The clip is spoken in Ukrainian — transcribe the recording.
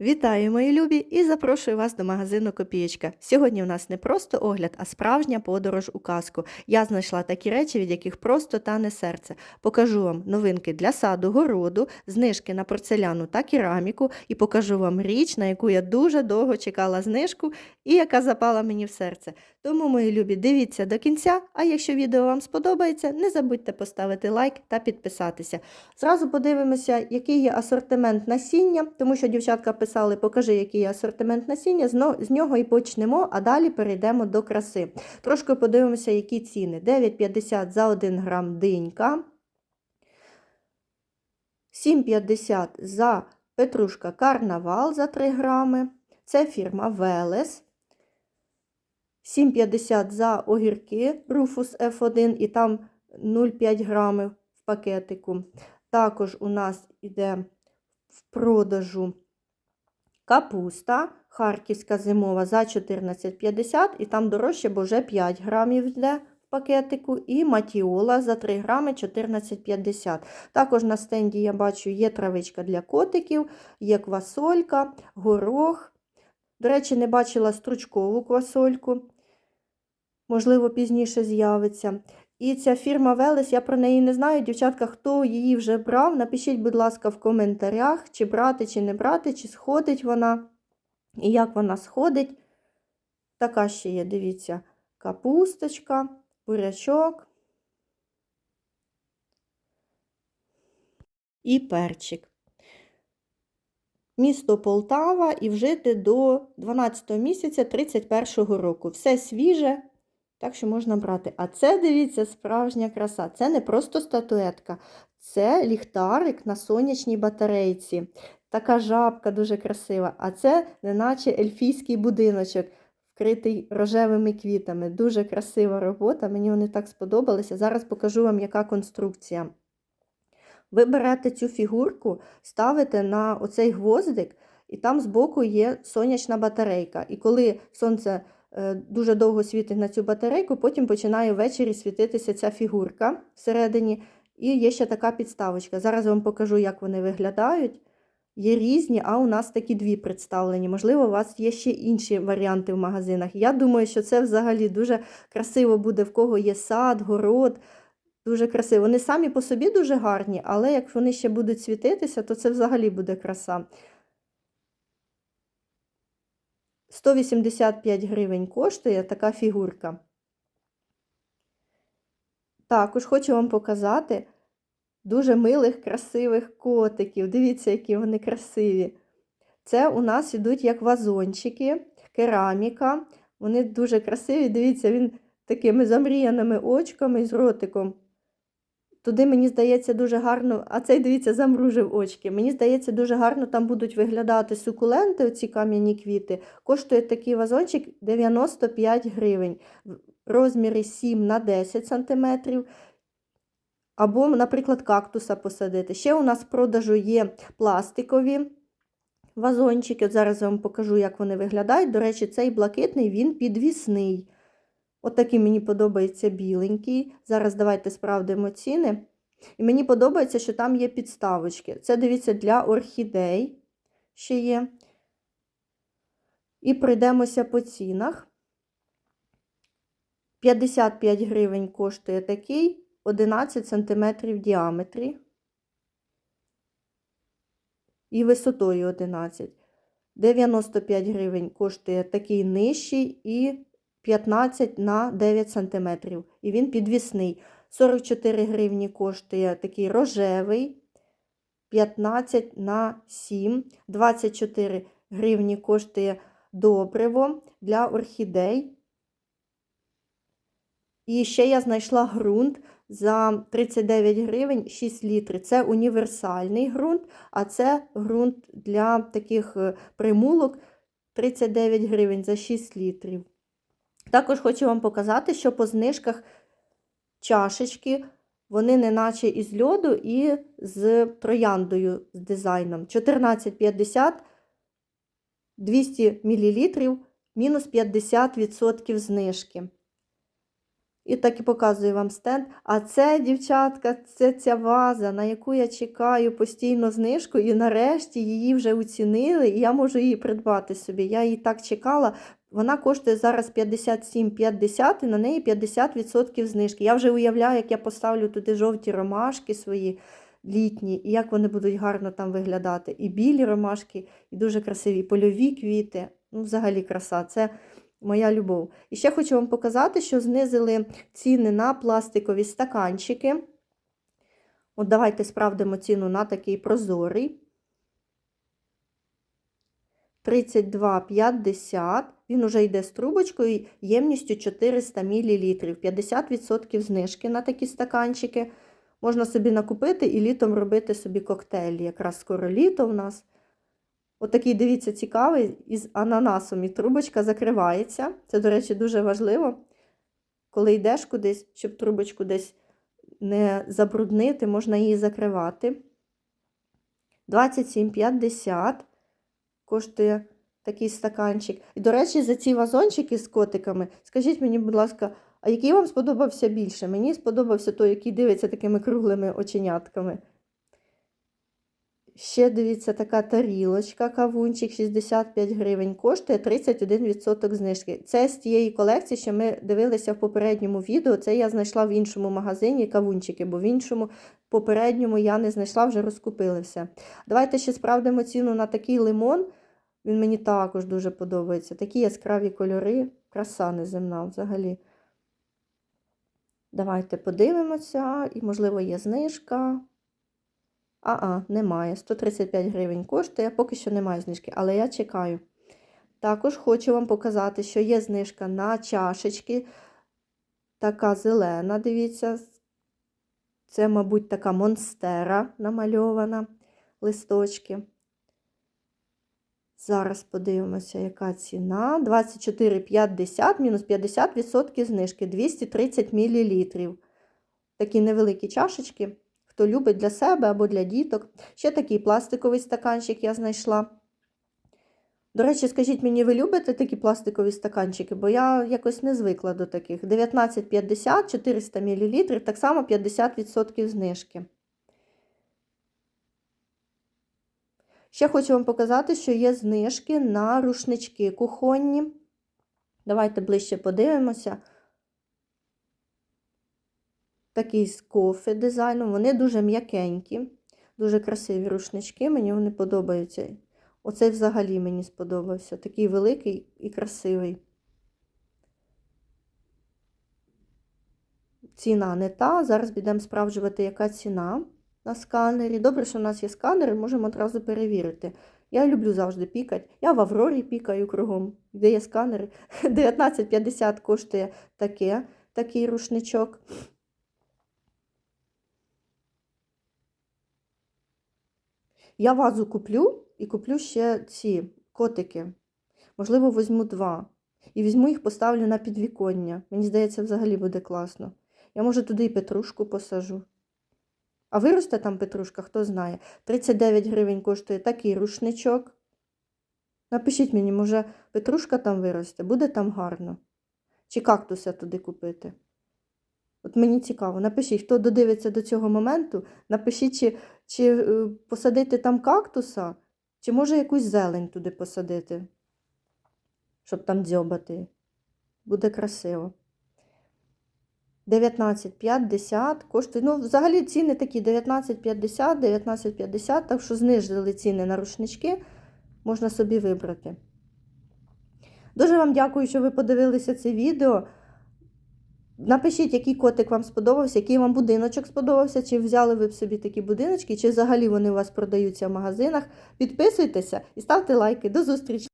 Вітаю, мої любі, і запрошую вас до магазину Копієчка. Сьогодні у нас не просто огляд, а справжня подорож у казку. Я знайшла такі речі, від яких просто тане серце. Покажу вам новинки для саду, городу, знижки на порцеляну та кераміку, і покажу вам річ, на яку я дуже довго чекала знижку і яка запала мені в серце. Тому, мої любі, дивіться до кінця. А якщо відео вам сподобається, не забудьте поставити лайк та підписатися. Зразу подивимося, який є асортимент насіння, тому що дівчатка писали, покажи, який асортимент насіння. З нього і почнемо, а далі перейдемо до краси. Трошки подивимося, які ціни. 9,50 за 1 грам динька. 7,50 за петрушка карнавал за 3 грами. Це фірма Велес. 7,50 за огірки Rufus F1 і там 0,5 грамів в пакетику. Також у нас йде в продажу капуста харківська зимова за 14,50 і там дорожче, бо вже 5 грамів йде в пакетику. І матіола за 3 грами 14,50. Також на стенді я бачу є травичка для котиків, є квасолька, горох. До речі, не бачила стручкову квасольку. Можливо, пізніше з'явиться. І ця фірма Велес, я про неї не знаю. Дівчатка, хто її вже брав, напишіть, будь ласка, в коментарях, чи брати, чи не брати, чи сходить вона, і як вона сходить. Така ще є, дивіться, капусточка, бурячок і перчик. Місто Полтава і вжити до 12 місяця 31 року. Все свіже, так що можна брати. А це, дивіться, справжня краса. Це не просто статуетка, це ліхтарик на сонячній батарейці. Така жабка дуже красива. А це неначе ельфійський будиночок, вкритий рожевими квітами. Дуже красива робота. Мені вони так сподобалися. Зараз покажу вам, яка конструкція. Ви берете цю фігурку, ставите на оцей гвоздик, і там збоку є сонячна батарейка. І коли сонце дуже довго світить на цю батарейку, потім починає ввечері світитися ця фігурка всередині. І є ще така підставочка. Зараз вам покажу, як вони виглядають. Є різні, а у нас такі дві представлені. Можливо, у вас є ще інші варіанти в магазинах. Я думаю, що це взагалі дуже красиво буде, в кого є сад, город. Дуже красиво. Вони самі по собі дуже гарні, але як вони ще будуть світитися, то це взагалі буде краса. 185 гривень коштує така фігурка. Також хочу вам показати дуже милих, красивих котиків. Дивіться, які вони красиві. Це у нас ідуть як вазончики, кераміка. Вони дуже красиві. Дивіться, він такими замріяними очками з ротиком. Туди, мені здається, дуже гарно, а цей, дивіться, замружив очки. Мені здається, дуже гарно там будуть виглядати сукуленти, оці кам'яні квіти. Коштує такий вазончик 95 гривень. В розмірі 7 на 10 см. Або, наприклад, кактуса посадити. Ще у нас в продажу є пластикові вазончики. От зараз я вам покажу, як вони виглядають. До речі, цей блакитний він підвісний. От мені подобається біленький. Зараз давайте справдимо ціни. І мені подобається, що там є підставочки. Це, дивіться, для орхідей ще є. І пройдемося по цінах. 55 гривень коштує такий, 11 см в діаметрі. І висотою 11. 95 гривень коштує такий нижчий і 15 на 9 см. І він підвісний. 44 гривні коштує такий рожевий, 15 на 7, 24 гривні коштує добриво для орхідей. І ще я знайшла ґрунт за 39 гривень 6 літрів. Це універсальний ґрунт, а це ґрунт для таких е, примулок 39 гривень за 6 літрів. Також хочу вам показати, що по знижках чашечки, вони не наче із льоду і з трояндою з дизайном. 14,50 200 мл, мінус 50% знижки. І так і показую вам стенд. А це, дівчатка, це ця ваза, на яку я чекаю постійно знижку, і нарешті її вже оцінили, і я можу її придбати собі. Я її так чекала. Вона коштує зараз 57,50 і на неї 50% знижки. Я вже уявляю, як я поставлю туди жовті ромашки свої літні, і як вони будуть гарно там виглядати. І білі ромашки, і дуже красиві, і польові квіти. Ну, взагалі краса. Це моя любов. І ще хочу вам показати, що знизили ціни на пластикові стаканчики. От давайте справдимо ціну на такий прозорий. 32,50. Він уже йде з трубочкою ємністю 400 мл. 50% знижки на такі стаканчики. Можна собі накупити і літом робити собі коктейлі. Якраз скоро літо в нас. Отакий, дивіться, цікавий, із ананасом і трубочка закривається. Це, до речі, дуже важливо, коли йдеш кудись, щоб трубочку десь не забруднити, можна її закривати. 27,50 коштує такий стаканчик. І, до речі, за ці вазончики з котиками, скажіть мені, будь ласка, а який вам сподобався більше? Мені сподобався той, який дивиться такими круглими оченятками. Ще дивіться, така тарілочка, кавунчик 65 гривень, коштує 31% знижки. Це з тієї колекції, що ми дивилися в попередньому відео. Це я знайшла в іншому магазині кавунчики, бо в іншому попередньому я не знайшла, вже розкупили все. Давайте ще справдимо ціну на такий лимон. Він мені також дуже подобається. Такі яскраві кольори, краса неземна взагалі. Давайте подивимося, і, можливо, є знижка. А-а, немає. 135 гривень коштує, поки що немає знижки, але я чекаю. Також хочу вам показати, що є знижка на чашечки. Така зелена, дивіться. Це, мабуть, така монстера намальована листочки. Зараз подивимося, яка ціна. 24,50 мінус 50% знижки 230 мл. Такі невеликі чашечки хто любить для себе або для діток. Ще такий пластиковий стаканчик я знайшла. До речі, скажіть мені, ви любите такі пластикові стаканчики? Бо я якось не звикла до таких. 19,50, 400 мл, так само 50% знижки. Ще хочу вам показати, що є знижки на рушнички кухонні. Давайте ближче подивимося такий з кофе дизайном. Вони дуже м'якенькі, дуже красиві рушнички, мені вони подобаються. Оцей взагалі мені сподобався. Такий великий і красивий. Ціна не та. Зараз підемо справджувати, яка ціна на сканері. Добре, що в нас є сканери, можемо одразу перевірити. Я люблю завжди пікати. Я в Аврорі пікаю кругом, де є сканери. 19,50 коштує таке, такий рушничок. Я вазу куплю і куплю ще ці котики. Можливо, візьму два. І візьму їх, поставлю на підвіконня. Мені здається, взагалі буде класно. Я, може, туди і петрушку посажу. А виросте там петрушка, хто знає. 39 гривень коштує такий рушничок. Напишіть мені, може, петрушка там виросте, буде там гарно. Чи кактуса туди купити? От мені цікаво, напишіть, хто додивиться до цього моменту, напишіть, чи, чи е, посадити там кактуса, чи може якусь зелень туди посадити, щоб там дзьобати. Буде красиво. 19,50 коштує. Ну, взагалі ціни такі 19,50, 19,50, так що знижили ціни на рушнички, можна собі вибрати. Дуже вам дякую, що ви подивилися це відео. Напишіть, який котик вам сподобався, який вам будиночок сподобався, чи взяли ви б собі такі будиночки, чи взагалі вони у вас продаються в магазинах. Підписуйтеся і ставте лайки. До зустрічі!